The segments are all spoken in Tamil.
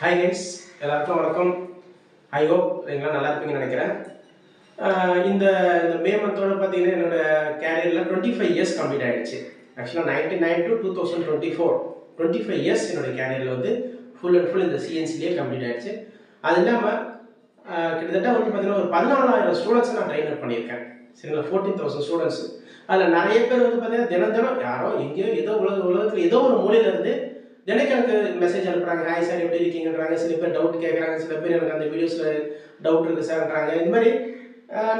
ஹாய் கைஸ் எல்லாருக்கும் வணக்கம். ஐ ஹோப் எங்களால் நல்லா இருப்பீங்கன்னு நினைக்கிறேன். இந்த இந்த மே மந்தோட பார்த்தீங்கன்னா என்னோட கேரியரில் டுவெண்ட்டி ஃபைவ் இயர்ஸ் கம்ப்ளீட் ஆகிடுச்சு ஆக்சுவலாக ninety nine to two thousand twenty four twenty five years என்னோட கேரியரில் வந்து ஃபுல் அண்ட் ஃபுல் இந்த சிஎன்சிலேயே கம்ப்ளீட் ஆகிடுச்சு அது இல்லாமல் கிட்டத்தட்ட வந்து பார்த்தீங்கன்னா ஒரு பதினாலாயிரம் ஸ்டூடெண்ட்ஸ் நான் ட்ரைன் அப் பண்ணியிருக்கேன். சரிங்களா? ஃபோர்டீன் தௌசண்ட் ஸ்டூடெண்ட்ஸ் அதில் நிறைய பேர் வந்து பார்த்தீங்கன்னா தினம் தினம் யாரோ எங்கேயோ ஏதோ உலக உலகத்தில் ஏதோ ஒரு மூலையில எனக்கு எனக்கு மெசேஜ் அனுப்புறாங்க ஹாய் சார் எப்படி இருக்கீங்கன்றாங்க. சில பேர் டவுட் கேட்குறாங்க சில பேர் எனக்கு அந்த வீடியோஸில் டவுட் இருக்கு சார்ன்றாங்க இந்த மாதிரி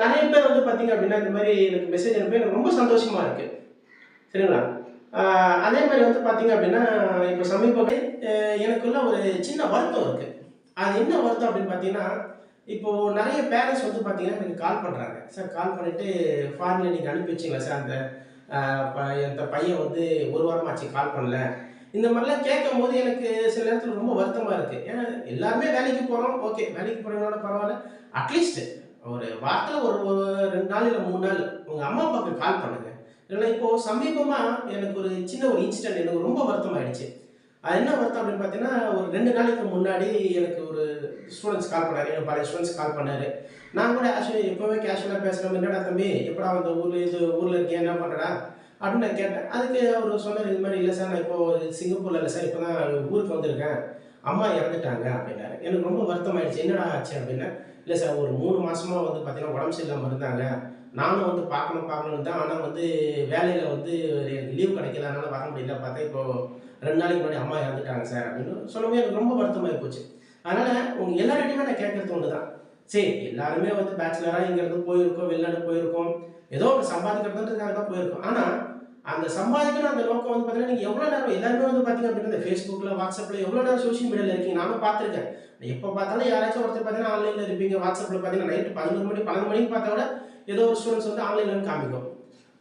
நிறைய பேர் வந்து பார்த்தீங்க அப்படின்னா இந்த மாதிரி எனக்கு மெசேஜ் அனுப்பி எனக்கு ரொம்ப சந்தோஷமாக இருக்குது சரிங்களா? அதே மாதிரி வந்து பார்த்தீங்க அப்படின்னா இப்போ சமீபத்தில் எனக்குள்ள ஒரு சின்ன வருத்தம் இருக்குது அது என்ன வருத்தம் அப்படின்னு பார்த்தீங்கன்னா இப்போ நிறைய பேரண்ட்ஸ் வந்து பார்த்தீங்கன்னா எனக்கு கால் பண்ணுறாங்க சார் கால் பண்ணிவிட்டு ஃபார்மில் நீங்கள் அனுப்பி வச்சிங்களா சார் அந்த என் ப- பையன் வந்து ஒரு வாரமாச்சு கால் பண்ணல. இந்த மாதிரிலாம் கேட்கும் போது எனக்கு சில நேரத்தில் ரொம்ப வருத்தமாக இருக்குது ஏன்னா எல்லாருமே வேலைக்கு போகிறோம் ஓகே வேலைக்கு போகிறவங்களோட பரவாயில்ல. அட்லீஸ்ட் ஒரு வாரத்தில் ஒரு ஒரு ரெண்டு நாள் இல்லை மூணு நாள் உங்கள் அம்மா அப்பாவுக்கு கால் பண்ணுங்க. இல்லைன்னா இப்போது சமீபமாக எனக்கு ஒரு சின்ன ஒரு இன்சிடென்ட் எனக்கு ரொம்ப வருத்தமாயிடுச்சு. அது என்ன வருத்தம் அப்படின்னு பார்த்தீங்கன்னா ஒரு ரெண்டு நாளைக்கு முன்னாடி எனக்கு ஒரு ஸ்டூடெண்ட்ஸ் கால் பண்ணாரு. எனக்கு பழைய ஸ்டூடெண்ட்ஸ் கால் பண்ணார். நான் கூட ஆக்சுவலி எப்போவுமே கேஷுவலாக பேசுகிறோம் என்னடா தம்பி எப்படா அந்த ஊரில் இது ஊரில் இருக்கேன் என்ன பண்ணுறா அப்படின்னு நான் கேட்டேன். அதுக்கு அவர் சொன்னார் இது மாதிரி இல்லை சார் நான் இப்போது சிங்கப்பூரில் இல்லை சார் இப்போ தான் ஊருக்கு வந்திருக்கேன். அம்மா இறந்துட்டாங்க அப்படின்னாரு. எனக்கு ரொம்ப வருத்தமாயிடுச்சு. என்னடா ஆச்சு? அப்படின்னா. இல்லை சார் ஒரு மூணு மாசமா வந்து பார்த்தீங்கன்னா உடம்பு சரியில்லாமல் இருந்தாங்க. நானும் வந்து பார்க்கணும் பார்க்கணும் தான். ஆனால் வந்து வேலையில் வந்து எனக்கு லீவ் கிடைக்கல. அதனால் வர முடியல. பார்த்தா இப்போ ரெண்டு நாளைக்கு முன்னாடி அம்மா இறந்துட்டாங்க சார் அப்படின்னு சொல்லவே எனக்கு ரொம்ப வருத்தமாகி போச்சு. அதனால் உங்கள் எல்லார்டையுமே நான் கேட்கறது ஒன்று தான் சரி எல்லாருமே வந்து பேச்சுலராக இங்கேருந்து போயிருக்கோம் வெளிநாடு போயிருக்கோம். ஏதோ ஒரு சம்பாதிக்கிறதுன்றதுக்காக தான் போயிருக்கோம். ஆனால் அந்த சம்பாதிக்கணும் அந்த நோக்கம் வந்து பார்த்தீங்கன்னா நீங்கள் எவ்வளோ நேரம் எல்லாருமே வந்து பார்த்தீங்க அப்படின்னா இந்த ஃபேஸ்புக்கில் வாட்ஸ்அப்பில் எவ்வளோ நேரம் சோஷியல் மீடியாவில் இருக்கீங்க? நானும் பார்த்துருக்கேன். எப்போ பார்த்தாலும் யாராச்சும் ஒருத்தர் பார்த்தீங்கன்னா ஆன்லைனில் இருப்பீங்க. வாட்ஸ்அப்பில் பார்த்தீங்கன்னா நைட்டு பதினொரு மணி பன்னெண்டு மணிக்கு பார்த்தா கூட ஏதோ ஒரு ஸ்டூடெண்ட்ஸ் வந்து ஆன்லைனில் காமிக்கும்.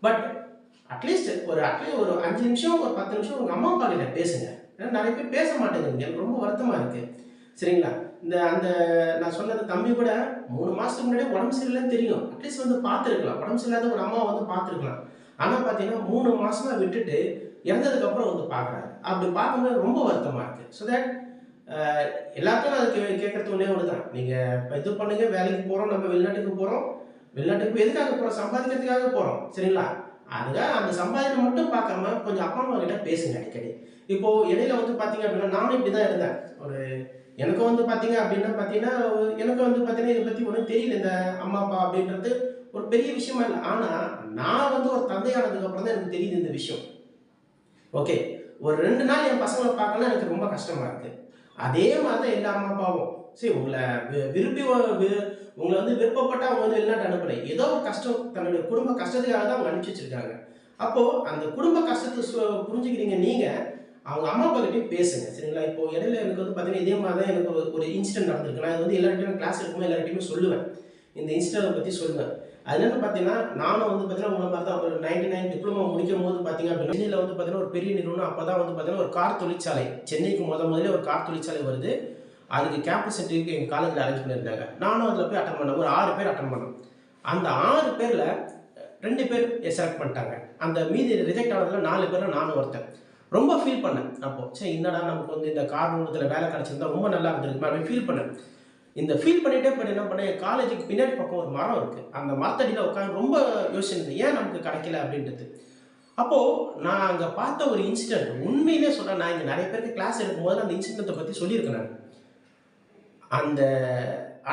பட் அட்லீஸ்ட் ஒரு அட்லீஸ்ட் ஒரு அஞ்சு நிமிஷம் ஒரு பத்து நிமிஷம் உங்கள் அம்மா அப்பா கிட்ட பேசுங்க. ஏன்னா நிறைய பேர் பேச மாட்டேங்குது. எனக்கு ரொம்ப வருத்தமாக இருக்குது சரிங்களா? இந்த அந்த நான் சொன்னது தம்பி கூட மூணு மாதத்துக்கு முன்னாடியே உடம்பு சரியில்லைன்னு தெரியும். அட்லீஸ்ட் வந்து பார்த்துருக்கலாம். உடம்பு சரியில்லாத ஒரு அம்மா வந்து பார்த்துருக்கலாம். ஆனால் பார்த்தீங்கன்னா மூணு மாசமா விட்டுட்டு இறந்ததுக்கப்புறம் வந்து பார்க்குறாரு. அப்படி பார்க்கும்போது ரொம்ப வருத்தமாக இருக்குது ஸோ தட் எல்லாத்தையும் அது கே கேட்கறது ஒன்றே ஒன்று தான். நீங்கள் இது பண்ணுங்க வேலைக்கு போகிறோம் நம்ம வெளிநாட்டுக்கு போகிறோம் வெளிநாட்டுக்கு எதுக்காக போகிறோம் சம்பாதிக்கிறதுக்காக போகிறோம் சரிங்களா? அதுக்காக அந்த சம்பாதிக்க மட்டும் பார்க்காம கொஞ்சம் அப்பா அம்மா கிட்ட பேசுங்க அடிக்கடி. இப்போ இடையில வந்து பார்த்தீங்க அப்படின்னா நானும் இப்படி தான் இருந்தேன். ஒரு எனக்கு வந்து பார்த்தீங்க அப்படின்னா பார்த்தீங்கன்னா எனக்கு வந்து பார்த்தீங்கன்னா இதை பற்றி ஒன்றும் தெரியல. இந்த அம்மா அப்பா அப்படின்றது ஒரு பெரிய விஷயமா இல்லை. ஆனால் நான் வந்து ஒரு தந்தையானதுக்கு அப்புறம் தான் எனக்கு தெரியுது இந்த விஷயம். ஓகே. ஒரு ரெண்டு நாள் என் பசங்களை பார்க்கலாம் எனக்கு ரொம்ப கஷ்டமா இருக்கு. அதே மாதிரி தான் எல்லா அம்மா அப்பாவும். சரி உங்களை வி- விரும்பி உங்களை வந்து விருப்பப்பட்டு அவங்க வந்து வெளிநாட்டு அனுப்பலை. ஏதோ ஒரு கஷ்டம் தன்னுடைய குடும்ப கஷ்டத்துக்காக தான் அவங்க அனுப்பிச்சு வச்சிருக்காங்க. அப்போ அந்த குடும்ப கஷ்டத்தை சு- புரிஞ்சுக்கிறீங்க நீங்க அவங்க அம்மா அப்பா கிட்டயும் பேசுங்க. சரிங்களா? இப்போ இடையில எனக்கு வந்து பார்த்தீங்கன்னா இதே மாதிரி தான் எனக்கு ஒரு ஒரு இன்சிடென்ட் நடந்திருக்கு. நான் இது வந்து எல்லார்ட்டையும் கிளாஸ் எடுக்கும்போது எல்லார்ட்டையுமே சொல்லுவேன். இந்த இன்சிடென்ட் பற்றி சொல்லுவேன். அதுல இருந்து பார்த்தீங்கன்னா நானும் வந்து பார்த்தீங்கன்னா உங்களை மாதிரி தான் ஒரு நைன்டி நைன் டிப்ளமோ முடிக்கும் போது பார்த்தீங்க அப்படின்னா சென்னையில் வந்து பார்த்தீங்கன்னா ஒரு பெரிய நிறுவனம். அப்போ தான் வந்து பார்த்தீங்கன்னா ஒரு கார் தொழிற்சாலை. சென்னைக்கு முத முதல்ல ஒரு கார் தொழிற்சாலை வருது. அதுக்கு கேம்பஸ் இன்டர்வியூக்கு எங்கள் காலேஜில் அரேஞ்ச் பண்ணியிருந்தாங்க. நானும் அதில் போய் அட்டன் பண்ணேன். ஒரு ஆறு பேர் அட்டன் பண்ணோம். அந்த ஆறு பேரில் ரெண்டு பேர் செலக்ட் பண்ணிட்டாங்க. அந்த மீதி ரிஜெக்ட் ஆனதில் நாலு பேரில் நானும் ஒருத்தன். ரொம்ப ஃபீல் பண்ணேன். அப்போ சரி என்னடா நமக்கு வந்து இந்த கார் நிறுவனத்தில் வேலை கிடச்சிருந்தா ரொம்ப நல்லா இருந்திருக்கு அப்படின்னு ஃபீல் பண்ணேன். இந்த ஃபீல் பண்ணிட்டே போய் என்ன பண்ணேன்? காலேஜுக்கு பின்னாடி பக்கம் ஒரு மரம் இருக்கு. அந்த மரத்தடியில் உட்காந்து ரொம்ப யோசிச்சிருந்தேன் ஏன் நமக்கு கிடைக்கல? அப்படின்றது. அப்போது நான் அங்கே பார்த்த ஒரு இன்சிடென்ட் உண்மையிலே சொல்கிறேன் நான் இங்கே நிறைய பேருக்கு கிளாஸ் எடுக்கும்போது அந்த இன்சிடென்ட்டை பற்றி சொல்லியிருக்கேன் நான். அந்த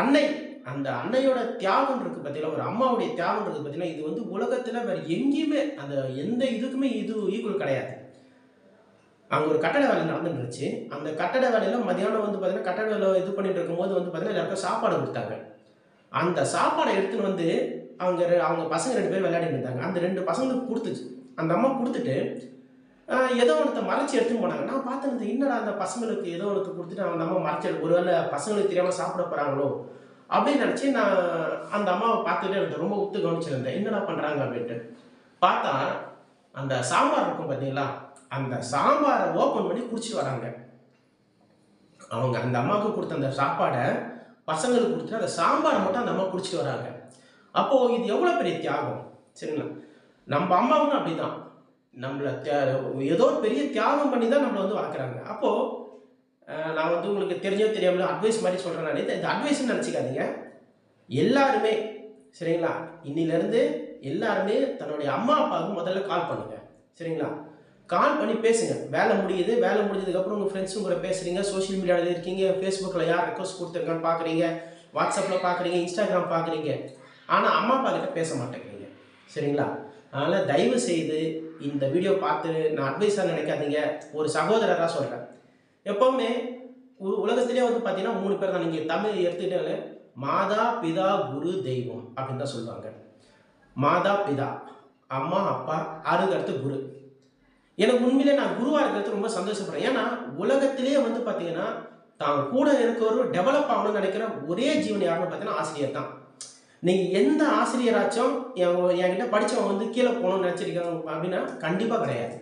அன்னை அந்த அன்னையோட தியாகம் இருக்கு பார்த்தீங்களா ஒரு அம்மாவுடைய தியாகம் இருக்கு பார்த்தீங்கன்னா இது வந்து உலகத்தில் வேறு எங்கேயுமே அந்த எந்த இதுக்குமே இது ஈக்குவல் கிடையாது. அங்கே ஒரு கட்டட வேலை நடந்துருந்துச்சு. அந்த கட்டட வேலையில் மதியானம் வந்து பார்த்தீங்கன்னா கட்டட வேலை இது பண்ணிட்டு இருக்கும்போது வந்து பார்த்தீங்கன்னா எல்லாருக்கும் சாப்பாடு கொடுத்தாங்க. அந்த சாப்பாடை எடுத்துன்னு வந்து அவங்க ரெ- அவங்க பசங்க ரெண்டு பேர் விளையாடிட்டு இருந்தாங்க. அந்த ரெண்டு பசங்களுக்கு கொடுத்துச்சு. அந்த அம்மா கொடுத்துட்டு ஏதோ ஒன்றத்தை மறைச்சி எடுத்துன்னு போனாங்க. நான் பார்த்துருந்தேன் என்னடா அந்த பசங்களுக்கு ஏதோ ஒன்று கொடுத்துட்டு அந்த அம்மா மறைச்சி ஒருவேளை பசங்களுக்கு தெரியாமல் சாப்பிட போகிறாங்களோ அப்படின்னு நினச்சி நான் அந்த அம்மாவை பார்த்துட்டே இருந்தேன். ரொம்ப உத்து கவனிச்சிருந்தேன். என்னடா பண்ணுறாங்க அப்படின்ட்டு. பார்த்தா அந்த சாம்பார் இருக்கும் பார்த்தீங்களா அந்த சாம்பாரை ஓப்பன் பண்ணி குடிச்சிட்டு வராங்க. அவங்க அந்த அம்மாவுக்கு கொடுத்த அந்த சாப்பாடை பசங்களுக்கு கொடுத்துட்டு அந்த சாம்பாரை மட்டும் அந்த அம்மா குடிச்சிட்டு வராங்க. அப்போது இது எவ்வளோ பெரிய தியாகம்? சரிங்களா? நம்ம அம்மாவும் அப்படிதான். நம்மளை தியா- ஏதோ ஒரு பெரிய தியாகம் பண்ணி தான் நம்மளை வந்து வளர்க்குறாங்க. அப்போது நான் வந்து உங்களுக்கு தெரிஞ்சோ தெரியாமலோ அட்வைஸ் மாதிரி சொல்கிறேன் நான். இது அட்வைஸ்ன்னு நினச்சிக்காதீங்க. எல்லாருமே சரிங்களா? இன்னிலேருந்து எல்லாருமே தன்னுடைய அம்மா அப்பாவுக்கு முதல்ல கால் பண்ணுங்க. சரிங்களா? கால் பண்ணி பேசுங்க. வேலை முடியுது வேலை முடிஞ்சதுக்கப்புறம் உங்கள் ஃப்ரெண்ட்ஸும் கூட பேசுகிறீங்க சோஷியல் மீடியாவில் இருக்கீங்க. ஃபேஸ்புக்கில் யார் ரெக்வஸ்ட் கொடுத்துருக்கான்னு பார்க்குறீங்க வாட்ஸ்அப்பில் பார்க்குறீங்க இன்ஸ்டாகிராம் பார்க்குறீங்க ஆனால் அம்மா அப்பா கிட்ட பேச மாட்டேங்கிறீங்க. சரிங்களா? அதனால் தயவு செய்து இந்த வீடியோ பார்த்து நான் அட்வைஸாக நினைக்காதீங்க. ஒரு சகோதரராக சொல்கிறேன் எப்போவுமே உ- உலகத்திலே வந்து பார்த்தீங்கன்னா மூணு பேர் தான். நீங்கள் தமிழ் எடுத்துக்கிட்டாலே மாதா பிதா குரு தெய்வம் அப்படின்னு தான் சொல்லுவாங்க. மாதா பிதா அம்மா அப்பா அதுக்கு அடுத்து குரு. எனக்கு உண்மையிலே நான் குருவாக இருக்கிறது ரொம்ப சந்தோஷப்படுறேன். ஏன்னா உலகத்திலே வந்து பார்த்தீங்கன்னா தான் கூட இருக்கிறவரும் டெவலப் ஆகணும்னு நினைக்கிற ஒரே ஜீவன் யாருன்னு பார்த்தீங்கன்னா ஆசிரியர் தான். நீங்கள் எந்த ஆசிரியராச்சும் என் என்கிட்ட படித்தவன் வந்து கீழே போகணும்னு நினச்சிருக்காங்க அப்படின்னா கண்டிப்பாக கிடையாது.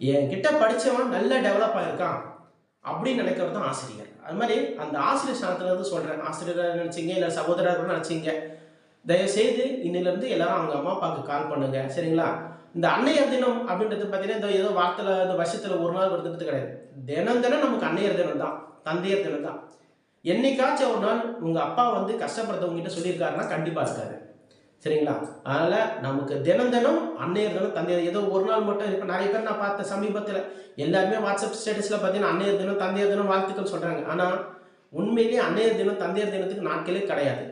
என்கிட்ட படித்தவன் நல்ல டெவலப் ஆகிருக்கான் அப்படின்னு நினைக்கிறது தான் ஆசிரியர். அது மாதிரி அந்த ஆசிரியர் சாணத்தில் இருந்து சொல்கிறேன் ஆசிரியராக நினச்சிங்க இல்லை சகோதரர் நினச்சிங்க. தயவுசெய்து இன்னிலேருந்து எல்லாரும் அவங்க அம்மா அப்பாவுக்கு கால் பண்ணுங்க. சரிங்களா? இந்த அன்னையர் தினம் அப்படின்றது பார்த்தீங்கன்னா இந்த ஏதோ வாரத்தில் இந்த வருஷத்தில் ஒரு நாள் வருதுன்றது கிடையாது. தினம் தினம் நமக்கு அன்னையர் தினம் தான் தந்தையர் தினம் தான். என்னைக்காச்சும் ஒரு நாள் உங்கள் அப்பா வந்து கஷ்டப்படுறவங்ககிட்ட சொல்லியிருக்காருன்னா கண்டிப்பாக இருக்காரு. சரிங்களா? அதனால் நமக்கு தினம் தினம் அன்னையர் தினம் தந்தையர் ஏதோ ஒரு நாள் மட்டும் இப்போ நிறைய பேர் நான் பார்த்த சமீபத்தில் எல்லாருமே வாட்ஸ்அப் ஸ்டேட்டஸில் பார்த்தீங்கன்னா அன்னையர் தினம் தந்தையர் தினம் வாழ்த்துக்கள் சொல்கிறாங்க ஆனால் உண்மையிலேயே அன்னையர் தினம் தந்தையர் தினத்துக்கு நாட்களே கிடையாது.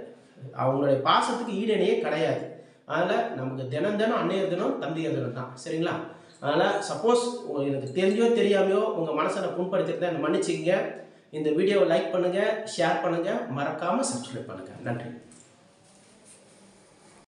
அவங்களுடைய பாசத்துக்கு ஈடணையே கிடையாது. அதனால் நமக்கு தினம் தினம் அன்னையர் தினம் தந்தையர் தினம் தான். சரிங்களா? அதனால் சப்போஸ் எனக்கு தெரிஞ்சோ தெரியாமையோ உங்கள் மனசை நான் புண்படுத்திருந்தேன் என்னை மன்னிச்சிக்கங்க. இந்த வீடியோவை லைக் பண்ணுங்கள் ஷேர் பண்ணுங்கள் மறக்காமல் சப்ஸ்கிரைப் பண்ணுங்கள் நன்றி.